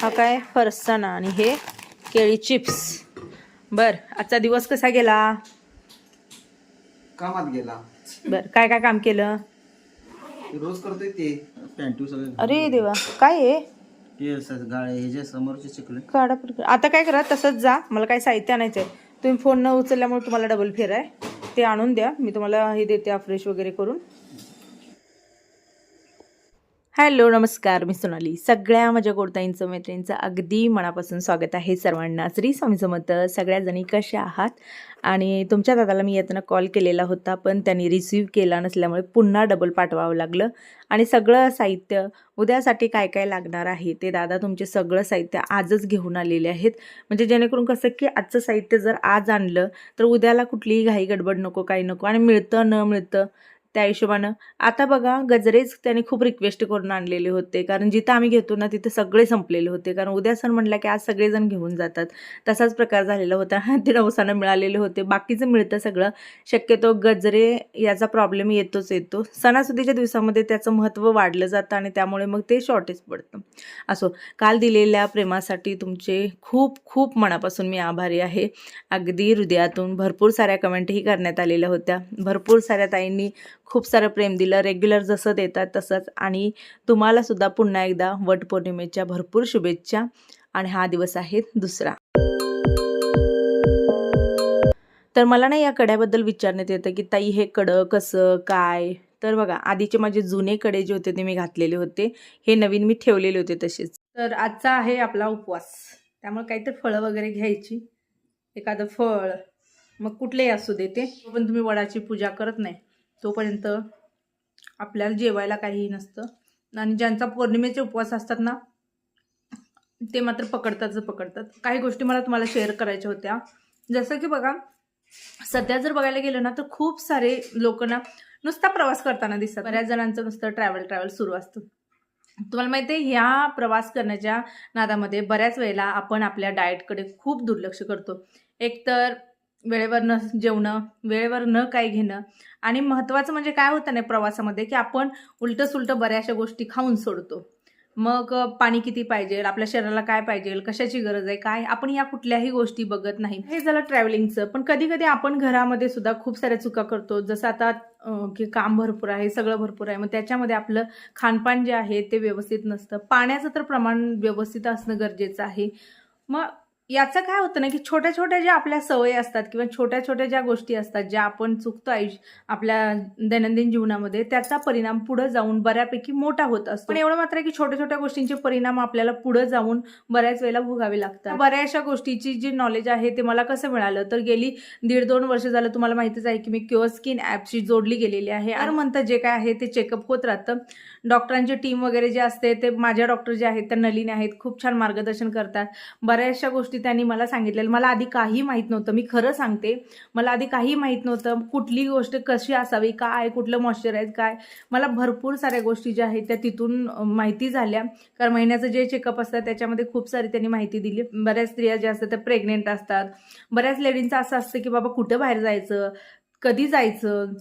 हा काय फरसाणा आणि हे केळी चिप्स. बर आजचा दिवस कसा गेला? कामात गेला. बर काय काय काम केलं? रोज करतोय ते पॅन्टू सगळे. अरे देवा काय आहे ते असं गाळे हे जे समोरचे चिकले काढा पटकन. आता काय करा तसंच जा. मला काय साहित्य आणायचं आहे तुम्ही फोन न उचलल्यामुळे तुम्हाला डबल फेर आहे. ते आणून द्या. मी तुम्हाला हे देते फ्रेश वगैरे करून. हॅलो नमस्कार. मी सोनाली. सगळ्या माझ्या गोडताईंचं मैत्रिणींचं अगदी मनापासून स्वागत आहे सर्वांना. श्री स्वामी समर्थ. सगळ्याजणी कसे आहात? आणि तुमच्या दादाला मी येताना कॉल केलेला होता पण त्यांनी रिसीव्ह केला नसल्यामुळे पुन्हा डबल पाठवावं लागलं. आणि सगळं साहित्य उद्यासाठी काय काय लागणार आहे ते दादा तुमचे सगळं साहित्य आजच घेऊन आलेले आहेत. म्हणजे जेणेकरून कसं की आजचं साहित्य जर आज आणलं तर उद्याला कुठलीही घाई गडबड नको काही नको. आणि मिळतं न मिळतं त्या हिशोबानं. आता बघा गजरेच त्याने खूप रिक्वेस्ट करून आणलेले होते. कारण जिथं आम्ही घेतो ना तिथे सगळे संपलेले होते. कारण उद्या सण म्हटलं की आज सगळेजण घेऊन जातात. तसाच प्रकार झालेला होता. ते नवसानं मिळालेले होते. बाकीचं मिळतं सगळं. शक्यतो गजरे याचा प्रॉब्लेम येतोच येतो. सणासुदीच्या दिवसामध्ये त्याचं महत्त्व वाढलं जातं आणि त्यामुळे मग ते शॉर्टेज पडतं. असो काल दिलेल्या प्रेमासाठी तुमचे खूप खूप मनापासून मी आभारी आहे. अगदी हृदयातून भरपूर साऱ्या कमेंटही करण्यात आलेल्या होत्या. भरपूर साऱ्या ताईंनी खूप सारं प्रेम दिलं. रेग्युलर जसं देतात तसंच. आणि तुम्हालासुद्धा पुन्हा एकदा वटपौर्णिमेच्या भरपूर शुभेच्छा. आणि हा दिवस आहे दुसरा. तर मला ना या कड्याबद्दल विचारण्यात येतं की ताई हे कडं कसं? काय? तर बघा आधीचे माझे जुने कडे जे होते ते मी घातलेले होते. हे नवीन मी ठेवलेले होते तसेच. तर आजचा आहे आपला उपवास. त्यामुळे काहीतरी फळं वगैरे घ्यायची. एखादं फळ. मग कुठलेही असू दे ते. पण तुम्ही वडाची पूजा करत नाही. तोपर्यंत आपल्याला जेवायला काहीही नसतं. आणि ज्यांचा पौर्णिमेचे उपवास असतात ना ते मात्र पकडतातच पकडतात. काही गोष्टी मला तुम्हाला शेअर करायच्या होत्या. जसं की बघा सध्या जर बघायला गेलं ना तर खूप सारे लोक ना नुसता प्रवास करताना दिसतात. बऱ्याच जणांचं नुसतं ट्रॅव्हल ट्रॅव्हल सुरू असतं. तुम्हाला माहिती आहे ह्या प्रवास करण्याच्या नादामध्ये बऱ्याच वेळेला आपण आपल्या डाएटकडे खूप दुर्लक्ष करतो. एकतर वेळेवर न जेवणं वेळेवर न काय घेणं. आणि महत्त्वाचं म्हणजे काय होतं नाही प्रवासामध्ये की आपण उलटं सुलटं बऱ्याचशा गोष्टी खाऊन सोडतो. मग पाणी किती पाहिजे आपल्या शरीराला काय पाहिजे कशाची गरज आहे काय? आपण या कुठल्याही गोष्टी बघत नाही. हे झालं ट्रॅव्हलिंगचं पण कधी कधी आपण घरामध्ये सुद्धा खूप साऱ्या चुका करतो. जसं आता की काम भरपूर आहे सगळं भरपूर आहे. मग त्याच्यामध्ये आपलं खानपान जे आहे ते व्यवस्थित नसतं. पाण्याचं तर प्रमाण व्यवस्थित असणं गरजेचं आहे. मग याचं काय होतं ना की छोट्या छोट्या ज्या आपल्या सवयी असतात किंवा छोट्या छोट्या ज्या गोष्टी असतात ज्या आपण चुकतो आयुष्य आपल्या दैनंदिन जीवनामध्ये त्याचा परिणाम पुढे जाऊन बऱ्यापैकी मोठा होत असतो. पण एवढं मात्र की छोट्या छोट्या गोष्टींचे परिणाम आपल्याला पुढे जाऊन बऱ्याच वेळेला भोगावे लागतात. बऱ्याचशा गोष्टीची जी नॉलेज आहे ते मला कसं मिळालं? तर गेली दीड दोन वर्ष झालं तुम्हाला माहितीच आहे की मी क्युअर स्किन ॲपशी जोडली गेलेली आहे. आणि म्हणतात जे काय आहे ते चेकअप होत राहतं. डॉक्टरांची टीम वगैरे जे असते ते माझ्या डॉक्टर जे आहेत त्या नलीन आहेत खूप छान मार्गदर्शन करतात. बऱ्याचशा गोष्टी त्यांनी मला सांगितलेल्या. मला आधी काही माहीत नव्हतं मी खरं सांगते. मला आधी काही माहीत नव्हतं कुठली गोष्ट कशी असावी काय कुठलं मॉइश्चराईज काय. मला भरपूर साऱ्या गोष्टी ज्या आहेत त्या तिथून माहिती झाल्या. कारण महिन्याचं जे चेकअप असतं त्याच्यामध्ये खूप सारी त्यांनी माहिती दिली. बऱ्याच स्त्रिया ज्या असतात त्या प्रेग्नेंट असतात. बऱ्याच लेडींचं असं असतं की बाबा कुठं बाहेर जायचं कधी जायचं?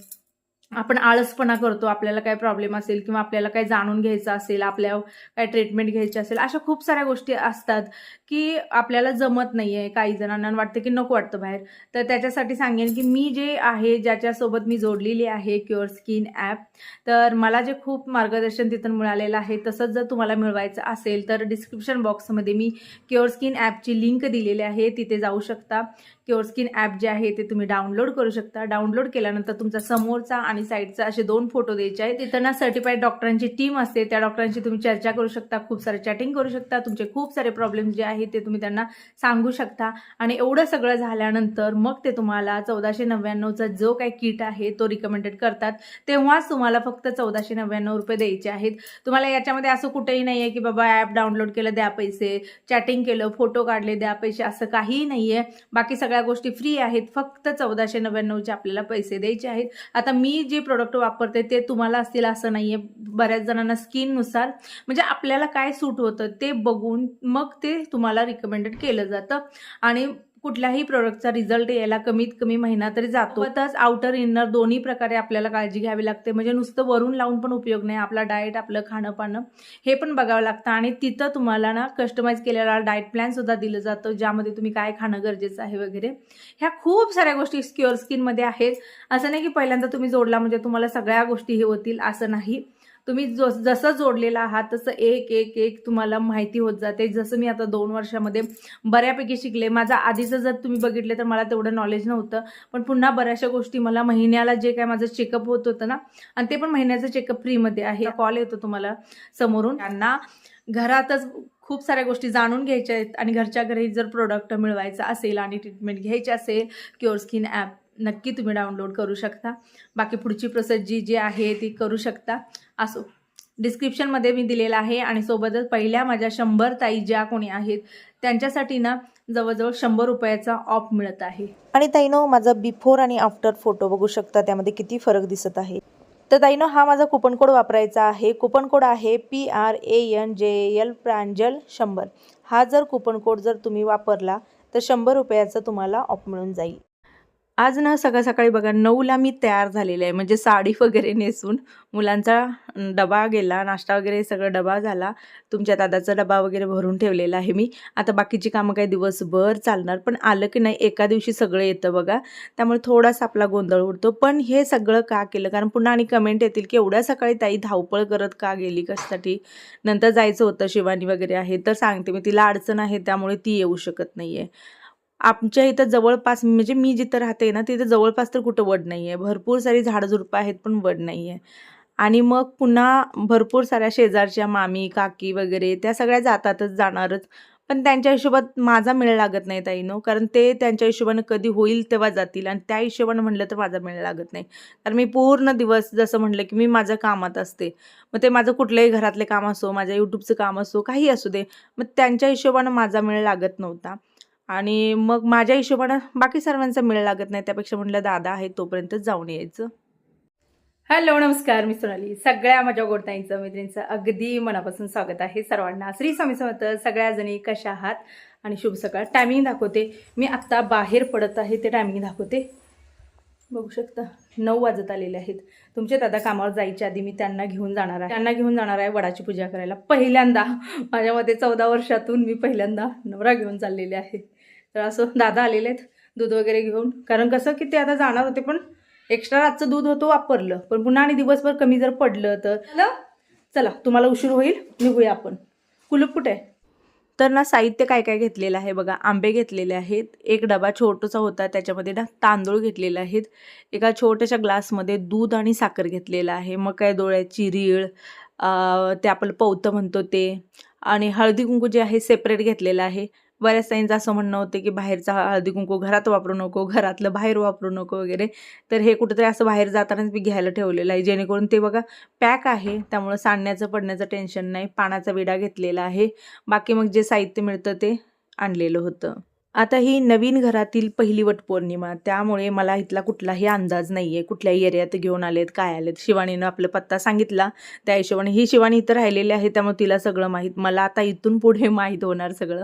आपण आळसपणा करतो आपल्याला काय प्रॉब्लेम असेल किंवा आपल्याला काय जाणून घ्यायचं असेल आपल्या काय ट्रीटमेंट घ्यायची असेल अशा खूप साऱ्या गोष्टी असतात की आपल्याला जमत नाही आहे काही जणांना वाटतं की नको वाटतं बाहेर. तर त्याच्यासाठी सांगेन की मी जे आहे ज्याच्यासोबत मी जोडलेली आहे क्युअर स्किन ॲप तर मला जे खूप मार्गदर्शन तिथून मिळालेलं आहे तसंच जर तुम्हाला मिळवायचं असेल तर डिस्क्रिप्शन बॉक्समध्ये मी क्युअर स्किन ॲपची लिंक दिलेली आहे. तिथे जाऊ शकता. क्युअर स्किन ॲप जे आहे ते तुम्ही डाउनलोड करू शकता. डाउनलोड केल्यानंतर तुमचा समोरचा आणि आणि साईडचा असे दोन फोटो द्यायचे आहेत. तिथं ना सर्टिफाईड डॉक्टरांची टीम असते. त्या डॉक्टरांशी तुम्ही चर्चा करू शकता खूप सारे चॅटिंग करू शकता. तुमचे खूप सारे प्रॉब्लेम जे आहेत ते तुम्ही त्यांना सांगू शकता. आणि एवढं सगळं झाल्यानंतर मग ते तुम्हाला चौदाशे नव्याण्णवचा जो काही किट आहे तो रिकमेंडेड करतात. तेव्हाच तुम्हाला फक्त चौदाशे नव्याण्णव रुपये द्यायचे आहेत. तुम्हाला याच्यामध्ये असं कुठेही नाही आहे की बाबा ॲप डाउनलोड केलं द्या पैसे. चॅटिंग केलं फोटो काढले द्या पैसे. असं काहीही नाही आहे बाकी सगळ्या गोष्टी फ्री आहेत. फक्त चौदाशे नव्याण्णवचे आपल्याला पैसे द्यायचे आहेत. आता मी जे प्रोडक्ट वापरते ते तुम्हाला असतील असं नाही आहे बऱ्याच जणांना स्किननुसार म्हणजे आपल्याला काय सूट होतं ते बघून मग ते तुम्हाला रिकमेंडेड केलं जातं. आणि कुठल्याही प्रोडक्टचा रिझल्ट यायला कमीत कमी महिना तरी जातो. सोबतच आउटर इनर दोन्ही प्रकारे आपल्याला काळजी घ्यावी लागते. म्हणजे नुसतं वरून लावून पण उपयोग नाही. आपला डाएट आपलं खाणं पाणं हे पण बघावं लागतं. आणि तिथं तुम्हाला ना कस्टमाइज केलेला डाएट प्लॅन सुद्धा दिलं जातं ज्यामध्ये तुम्ही काय खाणं गरजेचं आहे वगैरे. ह्या खूप साऱ्या गोष्टी स्क्युअर स्किनमध्ये आहेत. असं नाही की पहिल्यांदा तुम्ही जोडला म्हणजे तुम्हाला सगळ्या गोष्टी हे होतील असं नाही. तुम्ही जो जसं जोडलेला आहात तसं एक एक एक तुम्हाला माहिती होत जाते. जसं मी आता दोन वर्षामध्ये बऱ्यापैकी शिकले. माझा आधीचं जर तुम्ही बघितले तर मला तेवढं नॉलेज नव्हतं. पण पुन्हा बऱ्याचशा गोष्टी मला महिन्याला जे काय माझं चेकअप होत होतं ना आणि ते पण महिन्याचं चेकअप फ्रीमध्ये आहे. कॉल येतो तुम्हाला समोरून. त्यांना घरातच खूप साऱ्या गोष्टी जाणून घ्यायच्या आहेत आणि घरच्या घरी जर प्रोडक्ट मिळवायचं असेल आणि ट्रीटमेंट घ्यायची असेल क्युअर स्किन ॲप नक्की तुम्ही डाउनलोड करू शकता. बाकी पुढची प्रोसेस जी जी आहे ती करू शकता. असो. डिस्क्रिप्शनमध्ये मी दिलेलं आहे आणि सोबतच पहिल्या माझ्या शंभर ताई ज्या कोणी आहेत त्यांच्यासाठी ना जवळजवळ शंभर रुपयाचा ऑफ मिळत आहे. आणि ताईनो माझा बिफोर आणि आफ्टर फोटो बघू शकता त्यामध्ये किती फरक दिसत आहे. तर ताईनो हा माझा कुपन कोड वापरायचा आहे. कुपन कोड आहे P R A N J L Pranjal शंभर. हा जर कुपन कोड जर तुम्ही वापरला तर शंभर रुपयाचा तुम्हाला ऑफ मिळून जाईल. आज ना सकाळ सकाळी बघा नऊला मी तयार झालेले आहे. म्हणजे साडी वगैरे नेसून मुलांचा डबा गेला नाश्ता वगैरे सगळं डबा झाला. तुमच्या दादाचा डबा वगैरे भरून ठेवलेला आहे मी. आता बाकीची कामं काही दिवसभर चालणार पण आलं की नाही एका दिवशी सगळं येतं बघा. त्यामुळे थोडासा आपला गोंधळ उडतो. पण हे सगळं का केलं? कारण पुन्हा आणि कमेंट येतील की एवढ्या सकाळी ताई धावपळ करत का गेली कशासाठी? नंतर जायचं होतं शिवानी वगैरे आहे तर सांगते मी तिला अडचण आहे त्यामुळे ती येऊ शकत नाही आहे आमच्या इथं जवळपास म्हणजे मी जिथं राहते ना तिथं जवळपास तर कुठं वड नाही आहे भरपूर सारी झाडझुडपं आहेत पण वड नाही आहे आणि मग पुन्हा भरपूर साऱ्या शेजारच्या मामी काकी वगैरे त्या सगळ्या जातातच जाणारच. पण त्यांच्या हिशोबात माझा मेळ लागत नाही ताईनो कारण ते त्यांच्या हिशोबानं कधी होईल तेव्हा जातील आणि त्या हिशोबानं म्हटलं तर माझा मेळ लागत नाही. कारण मी पूर्ण दिवस जसं म्हटलं की मी माझ्या कामात असते. मग ते माझं कुठलंही घरातले काम असो माझ्या यूट्यूबचं काम असो काही असू दे मग त्यांच्या हिशोबानं माझा मेळ लागत नव्हता. आणि मग माझ्या हिशोबानं बाकी सर्वांचा मेळ लागत नाही. त्यापेक्षा म्हटलं दादा आहे तोपर्यंत जाऊन यायचं. हॅलो नमस्कार मी सोनाली. सगळ्या माझ्या गोडताईंचं मैत्रिणींचं अगदी मनापासून स्वागत आहे सर्वांना. श्री स्वामी समर्थ सगळ्याजणी कशा आहात? आणि शुभ सकाळ. टायमिंग दाखवते. मी आत्ता बाहेर पडत आहे ते टायमिंग दाखवते. बघू शकता नऊ वाजत आलेले आहेत. तुमचे दादा कामावर जायच्या आधी मी त्यांना घेऊन जाणार आहे. त्यांना घेऊन जाणार आहे वडाची पूजा करायला. पहिल्यांदा माझ्या मते चौदा वर्षातून मी पहिल्यांदा नवरा घेऊन चाललेले आहे. तर असं दादा आलेले आहेत दूध वगैरे घेऊन. कारण कसं की ते आता जाणार होते पण एक्स्ट्रा रातचं दूध होतं वापरलं. पण पुन्हा आणि दिवसभर कमी जर पडलं तर चला तुम्हाला उशीर होईल. निघूया आपण. कुलूप कुठे आहे? तर ना साहित्य काय काय घेतलेलं आहे बघा. आंबे घेतलेले आहेत. एक डबा छोटासा होता त्याच्यामध्ये ना तांदूळ घेतलेले आहेत. एका छोट्याशा ग्लासमध्ये दूध आणि साखर घेतलेलं आहे. मग काय डोळ्याची रीळ ते आपलं पवतं म्हणतो ते. आणि हळदी कुंकू जे आहे सेपरेट घेतलेलं आहे. बऱ्याच ताईंचं असं म्हणणं होतं की बाहेरचा हळदी कुंकू घरात वापरू नको घरातलं बाहेर वापरू नको वगैरे. तर हे कुठेतरी असं बाहेर जातानाच मी घ्यायला ठेवलेलं आहे. जेणेकरून ते बघा पॅक आहे त्यामुळं सांडण्याचं पडण्याचं टेन्शन नाही. पाण्याचा विडा घेतलेला आहे. बाकी मग जे साहित्य मिळतं ते आणलेलं होतं. आता ही नवीन घरातील पहिली वटपौर्णिमा त्यामुळे मला इथला कुठलाही अंदाज नाही आहे कुठल्याही एरियात घेऊन आलेत काय आलेत. शिवानीनं आपला पत्ता सांगितला. त्या हिशोबाने ही शिवानी इथं राहिलेली आहे त्यामुळे तिला सगळं माहीत. मला आता इथून पुढे माहीत होणार सगळं.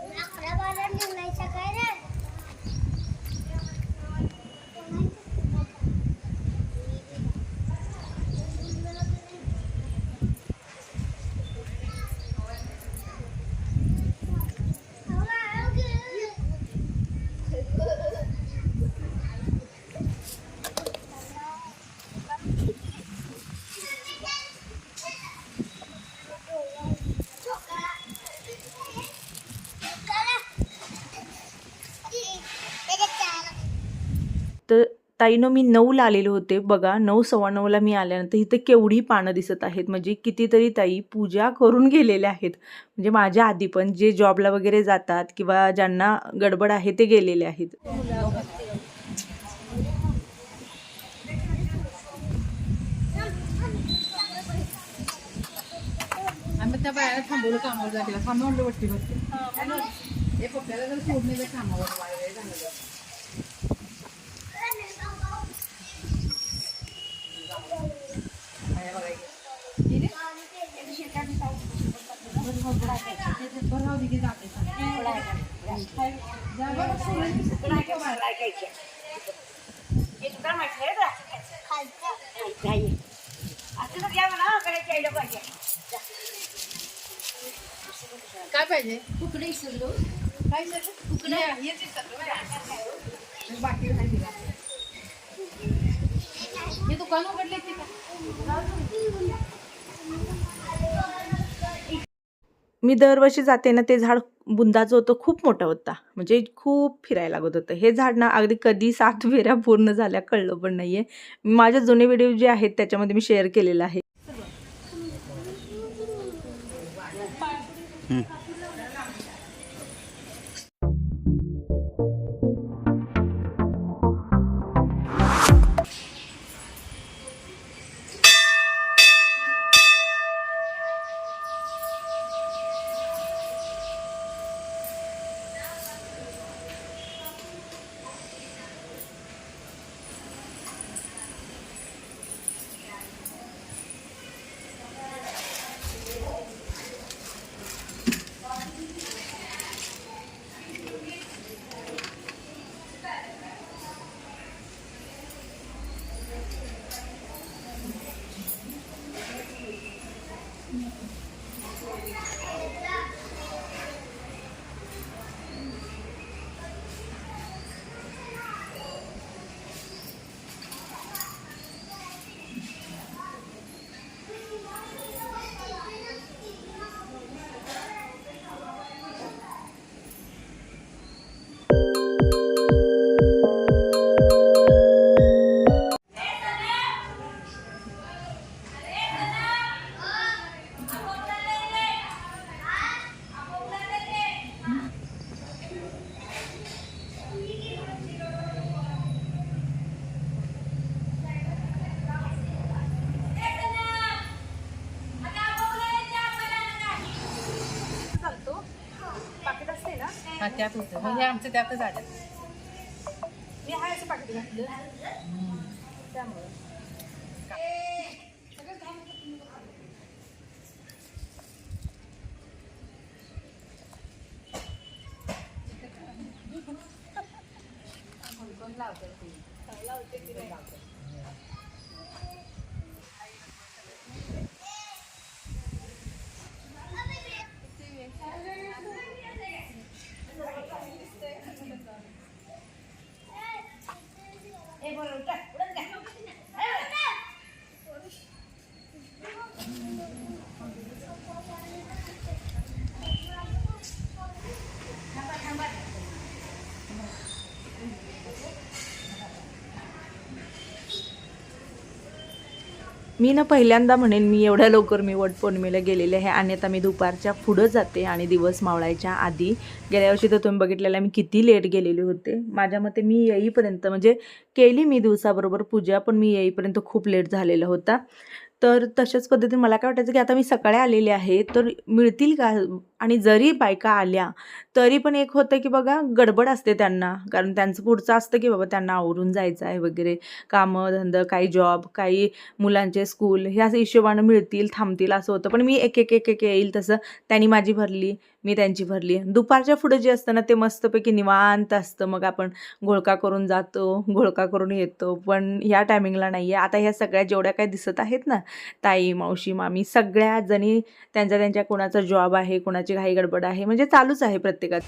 अकरा बारा निघायचं काय रे तर ताईनं मी नऊला आलेले होते. बघा नऊ सव्वा नऊला मी आल्यानंतर इथं केवढी पानं दिसत आहेत. म्हणजे कितीतरी ताई पूजा करून गेलेल्या आहेत. म्हणजे माझ्या आधी पण जे जॉबला वगैरे जातात किंवा ज्यांना गडबड आहे ते गेलेले आहेत. आम्ही त्या बाहेर थांबवलं कामावर जायला. थांबवलं वाटते हे पप्प्याला जर सोडणे कामावर वाया झालं काय पाहिजे? कुकडे विसरलो काय कुकडे हे दुकान उघडले ते का मी दरवर्षी जाते ना ते झाड बुंदाचं होतं खूप मोठा होता. म्हणजे खूप फिरायला लागत होतं. हे झाड ना अगदी कधी सात फेऱ्या पूर्ण झाल्या कळलं पण नाही आहे माझे जुने व्हिडिओ जे आहेत त्याच्यामध्ये मी शेअर केलेला आहे. त्यात होतं म्हणजे आमचं त्यातच आलं मी এই বলটা मी ना पहिल्यांदा म्हणेन मी एवढ्या लवकर मी वटपौर्णिमेला गेलेले आहे आणि आता मी दुपारच्या पुढं जाते आणि दिवस मावळायच्या आधी. गेल्या वर्षी तर तुम्ही बघितलेला मी किती लेट गेलेले होते. माझ्या मते मी येईपर्यंत म्हणजे केली मी दिवसाबरोबर पूजा पण मी येईपर्यंत खूप लेट झालेला होता. तर तशाच पद्धतीने मला काय वाटायचं की आता मी सकाळी आलेले आहे तर मिळतील का? आणि जरी बायका आल्या तरी पण एक होतं की बघा गडबड असते त्यांना. कारण त्यांचं पुढचं असतं की बाबा त्यांना आवरून जायचं आहे वगैरे. कामं धंद काही जॉब काही मुलांचे स्कूल ह्या हिशोबानं मिळतील थांबतील असं होतं. पण मी एक एक एक एक येईल तसं त्यांनी माझी भरली. मी त्यांची भरली. दुपारच्या पुढं जे असतं ना ते मस्तपैकी निवांत असतं. मग आपण घोळका करून जातो घोळका करून येतो. पण ह्या टायमिंगला नाही आहे आता ह्या सगळ्या जेवढ्या काही दिसत आहेत ना ताई मावशी मामी सगळ्या जणी त्यांच्या त्यांच्या कोणाचा जॉब आहे कोणाची घाई गडबड आहे म्हणजे चालूच आहे प्रत्येकात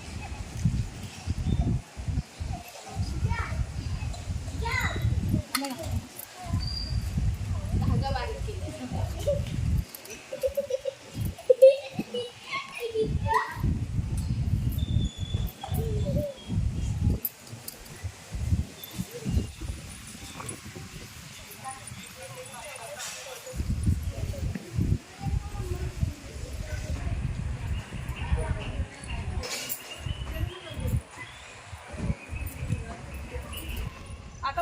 आता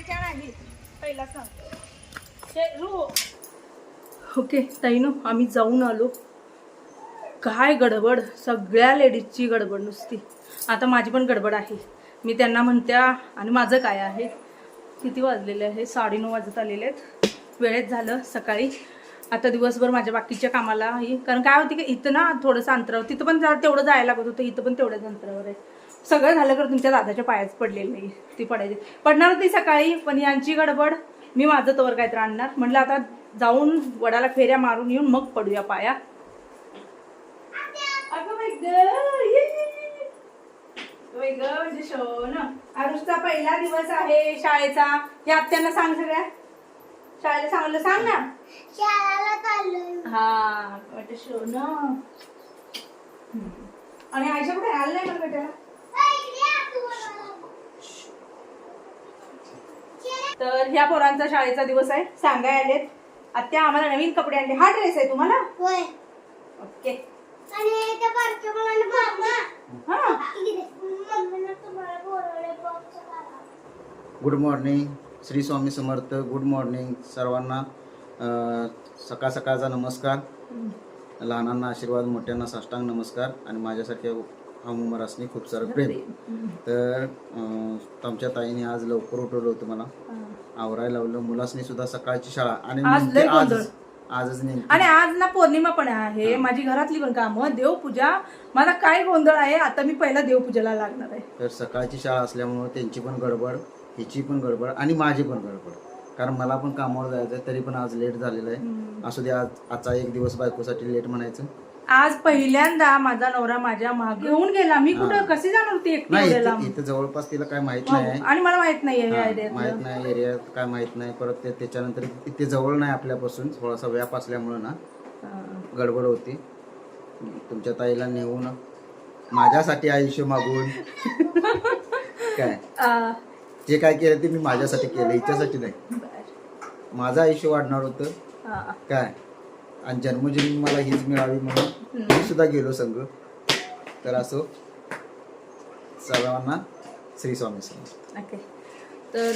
नाही पहिला सांग. ओके ताईनो आम्ही जाऊन आलो. काय गडबड? सगळ्या लेडीजची गडबड नुसती. आता माझी पण गडबड आहे. मी त्यांना म्हणत्या आणि माझं काय आहे? किती वाजलेले आहे? साडेनऊ वाजत आलेले आहेत. वेळेत झालं सकाळी. आता दिवसभर माझ्या बाकीच्या कामाला हे कारण काय होती की इथं ना थोडंसं अंतरावर तिथं पण जरा तेवढं जायला लागत होतं. इथं पण तेवढ्याच अंतरावर आहे. सगळं झालं तर तुमच्या दादाच्या पायाच पडलेली नाही ती पडायची. पडणार होती सकाळी पण यांची गडबड मी माझं तवर काहीतरी आणणार. म्हटलं आता जाऊन वडाला फेऱ्या मारून येऊन मग पडूया पाया. गं, म्हणजे आरुषचा पहिला दिवस आहे शाळेचा. या आत्यांना सांग सगळ्या. शाळेला सांगलं सांग ना. हा वाटत शोन. आणि आयशा कुठे आलं नाही मला बेटाला तर ह्या पोरांचा शाळेचा दिवस आहे. सांगाय आलेत. आत्या आम्हाला नवीन कपडे आणले. हा ड्रेस आहे तुम्हाला? होय. ओके. आणि त्या बारक्या मुलाने मामा हा. मम्मीनं तुम्हाला बोलवले बॉक्स करा good morning Shri Swami Samarth. Good morning सर्वांना. अं, सकाळ सकाळचा नमस्कार. लहानांना आशीर्वाद मोठ्यांना साष्टांग नमस्कार. आणि माझ्यासारख्या हम असणे खूप सारं प्रेम. तर अं, आमच्या ताईने आज लवकर उठवलं होतं मला. आवरायला लावलं. मुलासनी सुद्धा सकाळची शाळा आणि आज नेमकी लय आज गोंधळ. आजच नेमकी आणि आज ना पौर्णिमा पण आहे. माझी घरातली पण कामं. देवपूजा. माझा काय गोंधळ आहे आता मी पहिला देवपूजेला लागणार आहे. तर सकाळची शाळा असल्यामुळं त्यांची पण गडबड हिची पण गडबड आणि माझी पण गडबड. कारण मला पण कामावर जायचं तरी पण आज लेट झालेलं आहे. असू दे आज आजचा एक दिवस बायकोसाठी लेट म्हणायचं. आज पहिल्यांदा माझा नवरा माझ्या मागे घेऊन गेला. मी कुठं कशी जाणार होती एकटी नाही एवढ्या इथं लांब? इथं जवळपास तिला काय माहीत नाही. आहे आणि मला माहीत नाही हा, माहीत नाही एरियात काय माहीत नाही. परत ते त्याच्यानंतर इथे जवळ नाही आपल्यापासून थोडासा व्याप असल्यामुळं ना गडबड होती. तुमच्या ताईला नेऊन माझ्यासाठी आयुष्य मागून. काय? जे काय केलं ते मी माझ्यासाठी केलं हिच्यासाठी नाही. माझं आयुष्य वाढणार होतं. काय? आणि जन्मजन्मी मला हीच मिळावी म्हणून मी सुद्धा गेलो संघ. तर असो सर्वांना श्री स्वामी ओके. तर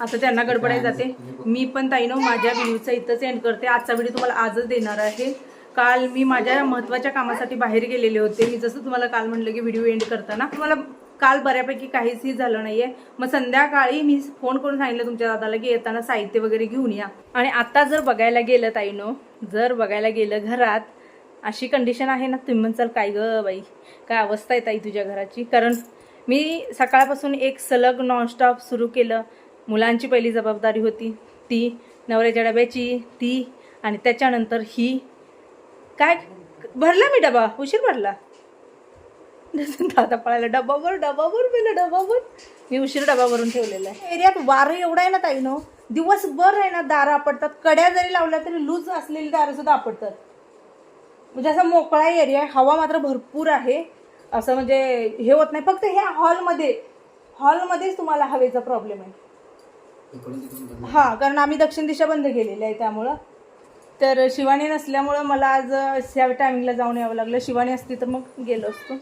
आता त्यांना गडबडाय जाते. मी पण ताईनो माझ्या व्हिडिओचा इथंच एंड करते. आजचा व्हिडिओ तुम्हाला आजच देणार आहे. काल मी माझ्या महत्त्वाच्या कामासाठी बाहेर गेलेले होते. मी जसं तुम्हाला काल म्हटलं की व्हिडिओ एंड करताना तुम्हाला काल बऱ्यापैकी काहीच झालं नाहीये. मग संध्याकाळी मी फोन करून सांगितलं तुमच्या दादाला की येताना साहित्य वगैरे घेऊन या. आणि आता जर बघायला गेलं ताईनो जर बघायला गेलं घरात अशी कंडिशन आहे ना तुम्ही म्हणसाल काय ग बाई? काय अवस्था आहे ताई तुझ्या घराची? कारण मी सकाळपासून एक सलग नॉनस्टॉप सुरू केलं. मुलांची पहिली जबाबदारी होती ती नवऱ्याच्या डब्याची ती आणि त्याच्यानंतर ही. काय? भरला मी डबा? उशीर भरला? दादा पळायला डबावर डबावर गेलं डबावर. मी उशीर डबा भरून ठेवलेला आहे. एरियात वारं एवढं आहे ना ताई नो दिवसभर आहे ना दारं आपडतात कड्या जरी लावल्या तरी लूज असलेली दारं सुद्धा आपडतात म्हणजे असा मोकळा एरिया आहे. हवा मात्र भरपूर आहे. असं म्हणजे हे होत नाही. फक्त ह्या हॉलमध्ये हॉलमध्येच तुम्हाला हवेचा प्रॉब्लेम आहे. हा कारण आम्ही दक्षिण दिशा बंद केलेली आहे त्यामुळं. तर शिवानी नसल्यामुळं मला आज ह्या टायमिंगला जाऊन यावं लागलं. शिवानी असती तर मग गेलो असतो.